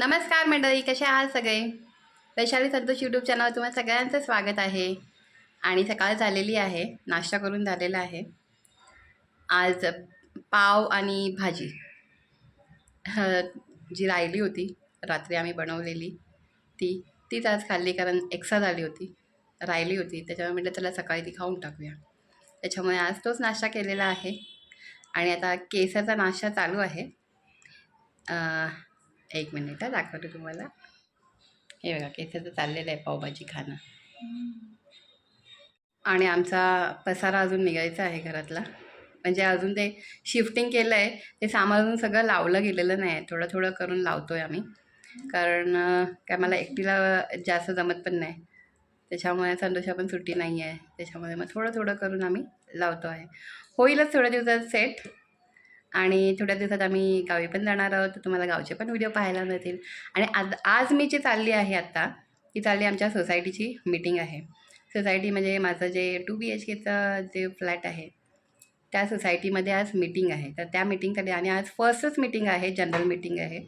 नमस्कार मंडळी कसे आहात सगळे? वैशाली संतोष यूट्यूब चॅनलवर तुम्हाला सगळ्यांचं स्वागत आहे. आणि सकाळ झालेली आहे नाश्ता करून झालेला आहे. आज पाव आणि भाजी जी राहिली होती रात्री आम्ही बनवलेली ती तीच आज खाल्ली कारण एक्स्ट्रा झाली होती राहिली होती. त्याच्यामुळे म्हटलं त्याला सकाळी ती खाऊन टाकूया. त्याच्यामुळे आज तोच नाश्ता केलेला आहे. आणि आता केसाचा नाश्ता चालू आहे. एक मिनिट हा दाखवते तुम्हाला. हे बघा केसाचं चाललेलं आहे पावभाजी खाणं. आणि आमचा पसारा अजून निघायचा आहे घरातला. म्हणजे अजून ते शिफ्टिंग केलं आहे ते सामान अजून सगळं लावलं गेलेलं नाही आहे. थोडं थोडं करून लावतो आहे आम्ही. कारण काय मला एकटीला जास्त जमत पण नाही. त्याच्यामुळे संतोषा पण सुट्टी नाही आहे त्याच्यामुळे मग थोडं थोडं करून आम्ही लावतो आहे. होईलच थोड्या दिवसात सेट आणि थोड्या दिवसात आम्ही गावी पण जाणार आहोत. तर तुम्हाला गावचे पण व्हिडिओ पाहायला मिळतील. आणि आज आज मी जी चालली आहे आत्ता ती चालली आमच्या सोसायटीची मीटिंग आहे. सोसायटी म्हणजे माझं जे टू बी एच केचं जे फ्लॅट आहे त्या सोसायटीमध्ये आज मीटिंग आहे. तर त्या मीटिंगसाठी आणि आज फर्स्टच मीटिंग आहे जनरल मीटिंग आहे.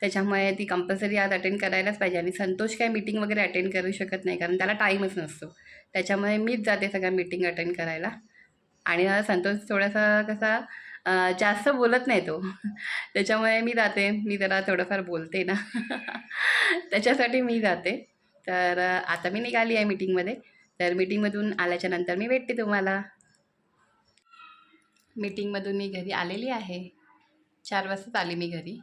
त्याच्यामुळे ती कंपल्सरी आज अटेंड करायलाच पाहिजे आणि संतोष काय मीटिंग वगैरे अटेंड करू शकत नाही कारण त्याला टाईमच नसतो. त्याच्यामुळे मीच जाते सगळ्या मीटिंग अटेंड करायला. आणि संतोष थोडासा कसा जास्त बोलत नाही तो. त्याच्यामुळे मी जाते. मी जरा थोडंफार बोलते ना. त्याच्यासाठी मी जाते. तर आता मी निघाली आहे मीटिंगमध्ये. तर मीटिंगमधून आल्याच्यानंतर मी भेटते तुम्हाला. मीटिंगमधून मी घरी आलेली आहे. चार वाजताच आली मी घरी.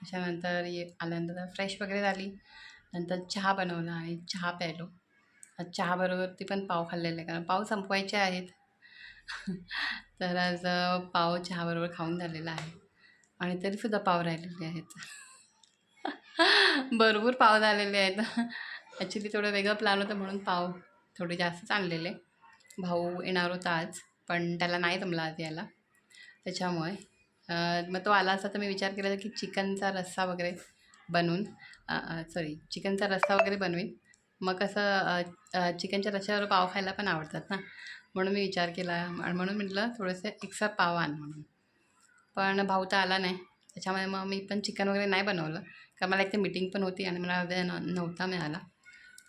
त्याच्यानंतर ये आल्यानंतर फ्रेश वगैरे झाली. नंतर चहा बनवला आणि चहा प्यायलो. चहाबरोबर ती पण पाव खाल्लेले आहे. कारण पाव संपवायचे आहेत. तर आज पाव चहाबरोबर खाऊन झालेला आहे. आणि तरीसुद्धा पाव राहिलेले आहेत. भरपूर पाव झालेले आहेत. ॲक्च्युली थोडं वेगळं प्लॅन होतं म्हणून पाव थोडे जास्तच आणलेले. भाऊ येणार होता आज पण त्याला नाही जमला आज यायला. त्याच्यामुळे मग तो आला असता तर मी विचार केला की चिकनचा रस्सा वगैरे बनवून सॉरी चिकनचा रस्सा वगैरे बनवीन. मग कसं चिकनच्या रश्श्यावर पाव खायला पण आवडतात ना. म्हणून मी विचार केला आणि म्हणून म्हटलं थोडंसं एक्स्ट्रा पाव आण म्हणून. पण भाऊ तर आला नाही. त्याच्यामुळे मग मी पण चिकन वगैरे नाही बनवलं. कारण मला एक तर मीटिंग पण होती आणि मला वेळ न नव्हता मिळाला.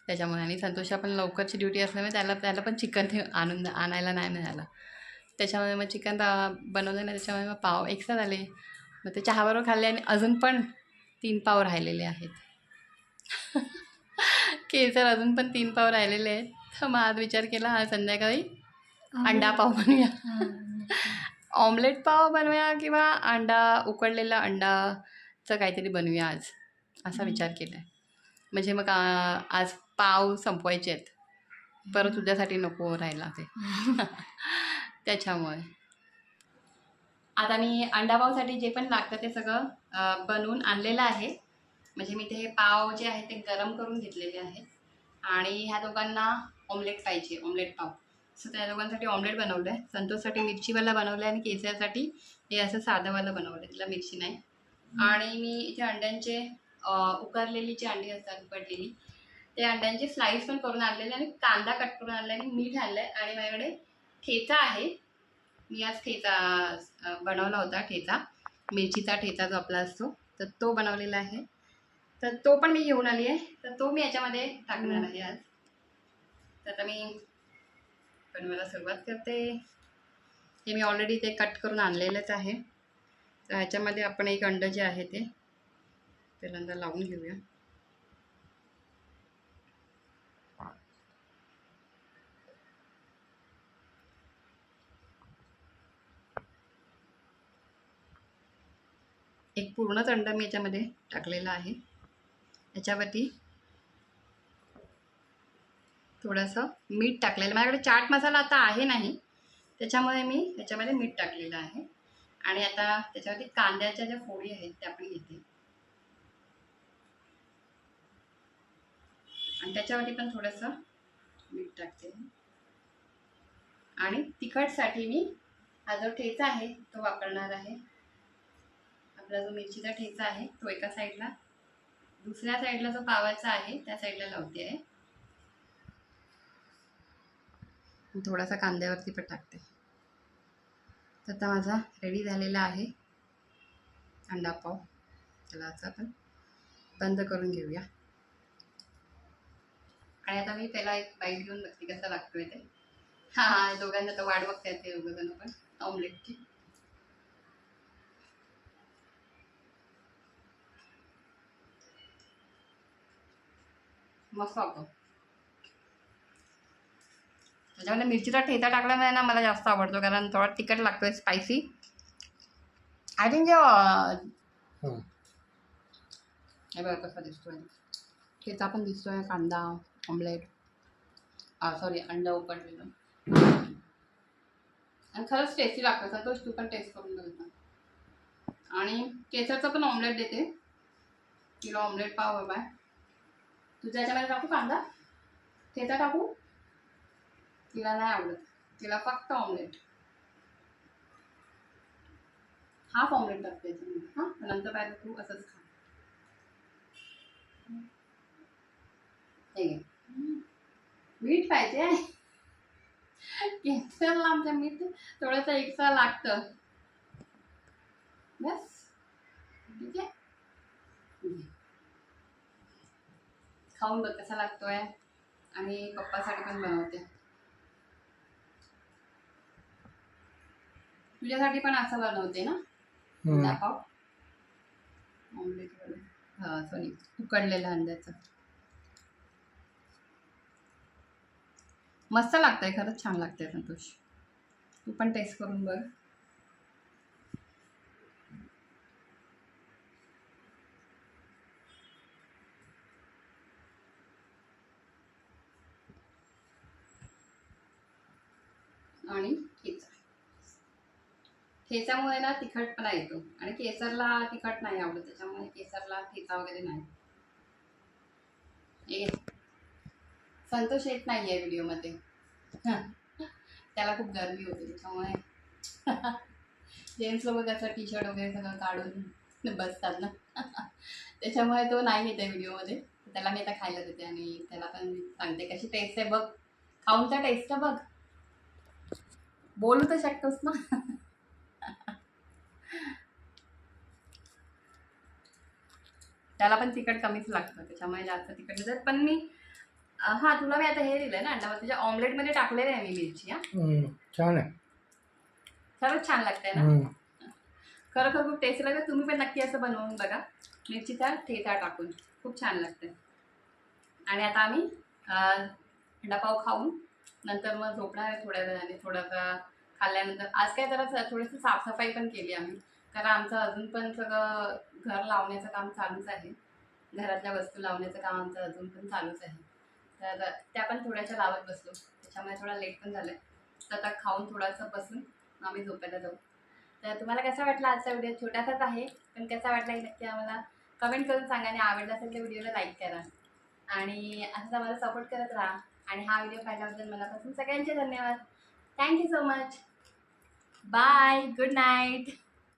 त्याच्यामुळे आणि संतोष पण लवकरची ड्युटी असल्यामुळे त्याला त्याला पण चिकन हे आणून आणायला नाही मिळालं. त्याच्यामुळे मग चिकन बनवलं नाही. त्याच्यामुळे मग पाव एक्स्ट्रा झाले. मग ते चहाबरोबर खाल्ले आणि अजून पण तीन पाव राहिलेले आहेत. केसर अजून पण तीन पाव राहिलेले आहेत. तर मग आज विचार केला संध्याकाळी अंडा पाव बनवूया. ऑमलेट पाव बनवूया किंवा अंडा उकडलेला अंडाचं काहीतरी बनवूया आज असा विचार केला आहे म्हणजे मग आज पाव संपवायचे आहेत. परत उद्यासाठी नको राहिला ते. त्याच्यामुळे. आता मी अंडापावसाठी जे पण लागतं ते सगळं बनवून आणलेलं आहे. म्हणजे मी ते पाव जे आहे ते गरम करून घेतलेले आहे आणि ह्या दोघांना ऑमलेट पाहिजे ऑमलेट पाव. सो त्या दोघांसाठी ऑमलेट बनवलं आहे. संतोषसाठी मिरचीवाला बनवलं आहे आणि केसरसाठी हे असं साधंवालं बनवलं आहे. तिला मिरची नाही. आणि मी इथे अंड्यांचे अ, उकडलेली जी अंडी असतात उकडलेली ते अंड्यांचे स्लाईस पण करून आणलेले आणि कांदा कट करून आणला आणि मीठ आणलं आहे आणि माझ्याकडे ठेचा आहे. मी आज ठेचा बनवला होता ठेचा. मिरचीचा ठेचा जो आपला असतो तर तो बनवलेला आहे. तर तो पण मी घेऊन आली आहे. तर तो मी याच्यामध्ये टाकणार आहे आज. तर आता मी पण मला सुरुवात करते. हे मी ऑलरेडी ते कट करून आणलेलंच आहे. तर ह्याच्यामध्ये आपण एक अंड जे आहे ते पहिल्यांदा लावून घेऊया. एक पूर्णच अंडा मी याच्यामध्ये टाकलेला आहे. याच्यावरती थोडंसं मीठ टाकलेलं. माझ्याकडे चाट मसाला आता आहे नाही. त्याच्यामुळे मी त्याच्यामध्ये मीठ टाकलेलं आहे. आणि आता त्याच्यावरती कांद्याच्या ज्या फोडी आहेत त्या पण घेते. आणि त्याच्यावरती पण थोडंसं मीठ टाकते. आणि तिखटसाठी मी हा जो ठेचा आहे तो वापरणार आहे. आपला जो मिरचीचा ठेचा आहे तो एका साईडला दुसऱ्या साईडला जो पावाचा आहे त्या साईडला लावते. आहे थोडासा कांद्यावरती पण टाकते. तर आता माझा रेडी झालेला आहे. अंडा पाव. त्याला असं आपण बंद करून घेऊया. आणि आता मी त्याला एक बाईट घेऊन बघते कसा लागतोय ते. हा हा दोघांना तर वाट बघता येते दोघं पण. ऑमलेटची मस्त वाटतो त्याच्यामध्ये मिरचीचा ठेचा टाकल्यामुळे ना मला जास्त आवडतो कारण थोडा तिखट लागतोय स्पायसी आय थिंक हं. बघा कसा दिसतोय. ठेचा पण दिसतोय कांदा ऑमलेट सॉरी अंडा उकडलेलं आणि खरंच टेस्टी लागतं संतोष तू पण टेस्ट करून बघ आणि केसरचं पण ऑमलेट देते. किलो ऑमलेट पाव आहे तुझ्या याच्यामध्ये टाकू कांदा? ठेचा टाकू? तिला नाही आवडत. तिला फक्त ऑमलेट हाफ ऑमलेट टाकते याच्यामध्ये हां? नंतर पाहिजे तू असंच खा. मीठ पाहिजे. कॅन्सरला आमच्या मीठ थोडंसं एक्स्ट्रा लागतं. बस. ठीक आहे? खाऊन बघ कसा लागतोय. आणि पप्पासाठी पण बनवते. तुझ्यासाठी पण असं बनवते ना. पाव ऑमलेट हा सॉरी उकडलेलं अंड्याचं. मस्त लागतंय खरंच छान लागतंय संतोष. तू पण टेस्ट करून बघ. आणि ठेचा ठेच्यामुळे ना तिखटपणा येतो. आणि केसरला तिखट नाही आवडत त्याच्यामुळे केसरला ठेचा वगैरे नाही. हे संतोष येत नाही आहे व्हिडिओमध्ये. त्याला खूप गरमी होते त्याच्यामुळे. जेंट्स लोक कसं टी शर्ट वगैरे सगळं काढून बसतात ना. त्याच्यामुळे तो नाही येत आहे व्हिडिओमध्ये. त्याला मी आता खायला देते आणि त्याला पण सांगते कशी टेस्ट आहे बघ. खाऊन तर टेस्ट बघ. बोलू तर शकतोस ना. त्याला पण तिखट कमीच लागतं त्याच्यामुळे जास्त तिखट नाही. पण मी हा तुला मी आता हे दिलं ना अंडा तुझ्या ऑमलेटमध्ये टाकलेलं आहे मी मिरची हा. छान आहे. खरंच छान लागतंय ना? हं. खरोखर खूप टेस्टी लागतं. तुम्ही पण नक्की असं बनवून बघा. मिरचीचा ठेचा टाकून. खूप छान लागतं आणि आता आम्ही अंडापाव खाऊन नंतर मग झोपणार आहे थोड्या वेळाने. थोडासा खाल्ल्यानंतर आज काय जरा थोडीशी साफसफाई पण केली आम्ही. कारण आमचं अजून पण सगळं घर लावण्याचं काम चालूच आहे. घरातल्या वस्तू लावण्याचं काम आमचं अजून पण चालूच आहे. तर त्या पण थोड्याशा लावत बसलो. त्याच्यामुळे थोडा लेट पण झालं तर आता खाऊन थोडंसं बसून आम्ही झोपायला जाऊ. तर तुम्हाला कसा वाटला आजचा व्हिडिओ छोटासाच आहे पण कसा वाटला हे नक्की आम्हाला कमेंट करून सांगा आणि आवडला असेल तर व्हिडिओला लाईक करा. आणि असंच आम्हाला सपोर्ट करत राहा. आणि हा व्हिडिओ पाहिल्याबद्दल मनापासून सगळ्यांचे धन्यवाद. Thank you so much bye good night